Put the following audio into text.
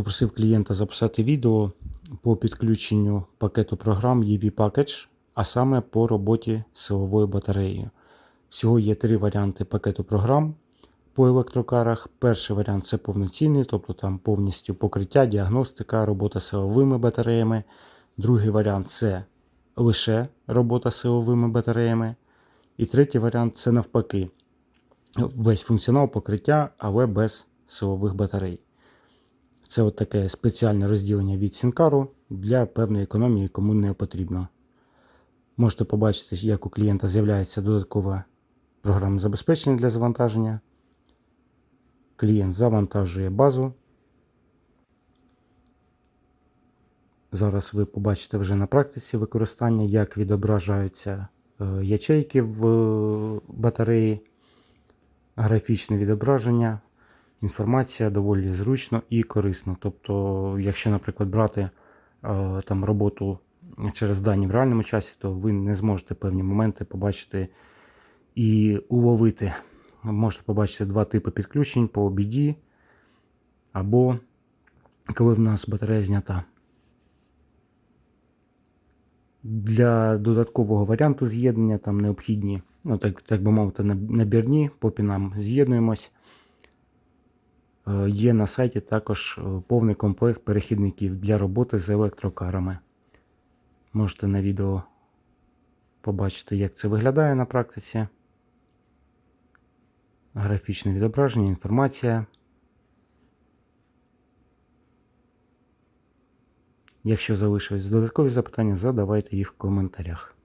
попросив клієнта записати відео по підключенню пакету програм EV Package, а саме по роботі з силовою батареєю. Всього є три варіанти пакету програм по електрокарах. Перший варіант це повноцінний, тобто там повністю покриття, діагностика, робота з силовими батареями. Другий варіант це лише робота з силовими батареями. І третій варіант це навпаки. Весь функціонал покриття, але без силових батарей. Це от таке спеціальне розділення від Сінкару для певної економії, кому не потрібно. Можете побачити, як у клієнта з'являється додаткове програмне забезпечення для завантаження. Клієнт завантажує базу. Зараз ви побачите вже на практиці використання, як відображаються е, ячейки в е, батареї, графічне відображення. Інформація доволі зручно і корисно. Тобто, якщо, наприклад, брати е, там роботу через дані в реальному часі, то ви не зможете певні моменти побачити і уловити. Можете побачити два типи підключень по OBD, або коли в нас батарея знята. Для додаткового варіанту з'єднання там необхідні, ну так, так би мовити, набірні, по пінам з'єднуємось. Е, Є на сайті також е, повний комплект перехідників для роботи з електрокарами. Можете на відео побачити, як це виглядає на практиці. Графічне відображення, інформація. Якщо залишились додаткові запитання, задавайте їх в коментарях.